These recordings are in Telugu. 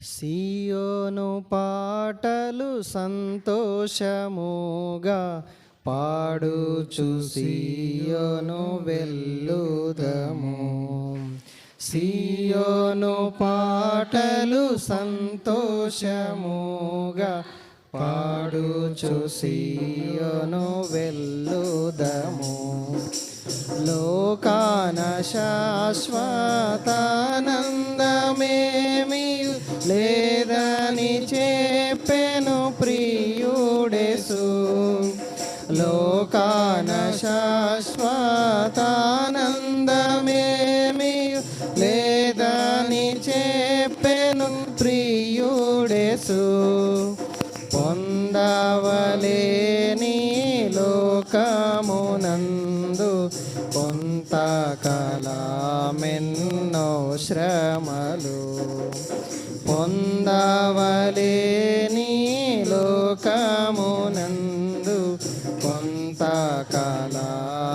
సియోను పాటలు సంతోషముగా పాడుచు సియోను వెళ్ళుదము సియోను పాటలు సంతోషముగా పాడుచు సియోను వెళ్ళుదము లోకాన శాశ్వతానందమేమియు శాశ్వతానందమేమి లేదని చెప్పెను ప్రియుడేసు పొందవలేని లోకమునందు కొంతకాలమెన్నో శ్రమలు పొందవలేని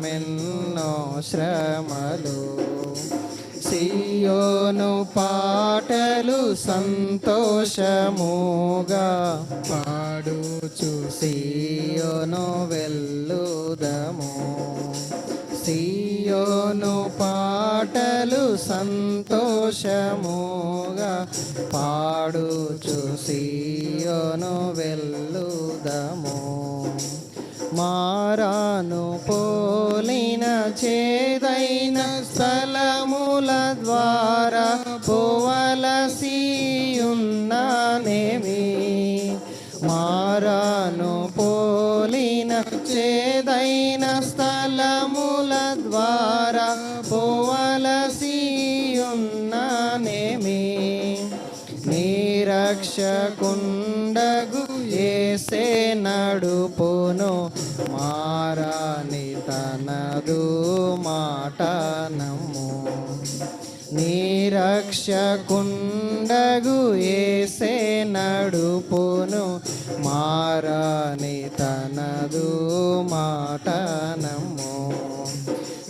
మెన్నో శ్రమలు. సియోను పాటలు సంతోషముగా పాడుచు. సియోను వెళ్ళుదము సియోను పాటలు సంతోషముగా పాడుచు. సియోను వెళ్ళుదము మారాను పోలిన చేదైన స్థలముల ద్వారా పోవలసియున్నానేమి? మారాను పోలిన చేదైన స్థలముల ద్వారా పో రక్షకుండగు ఏసే నడుపును మారాని తనదు మాటనము. నిరక్షకుండగు ఏసే నడుపును మారాని తనదు మాటనము.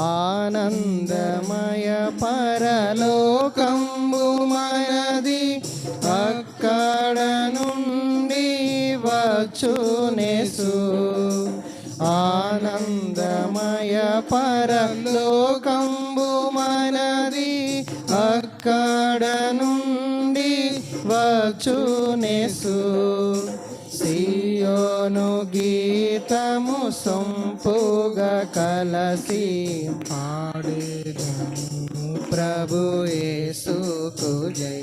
ఆనందమయ పరలోకంబు మనది అక్కడ నుండి వచ్చునేసు. ఆనందమయ పరలోకంబు మనది అక్కడ నుండి వచ్చునేసు. సియోను గీతము సొంపు కలసి పాడేదము ప్రభు యేసుకు జై.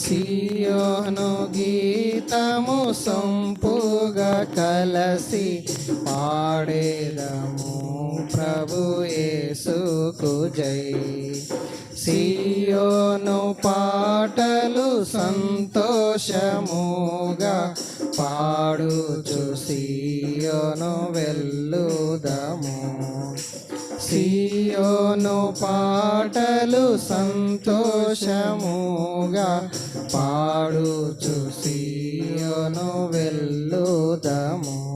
సియోను గీతము సంపుగా కలసి పాడేదము ప్రభు యేసుకు జై. సియోను పాటలు సంతోషముగా పాడుచు సియోను వెళ్ళుదము. సియోను పాటలు సంతోషముగా పాడుచు సియోను వెళ్ళుదము.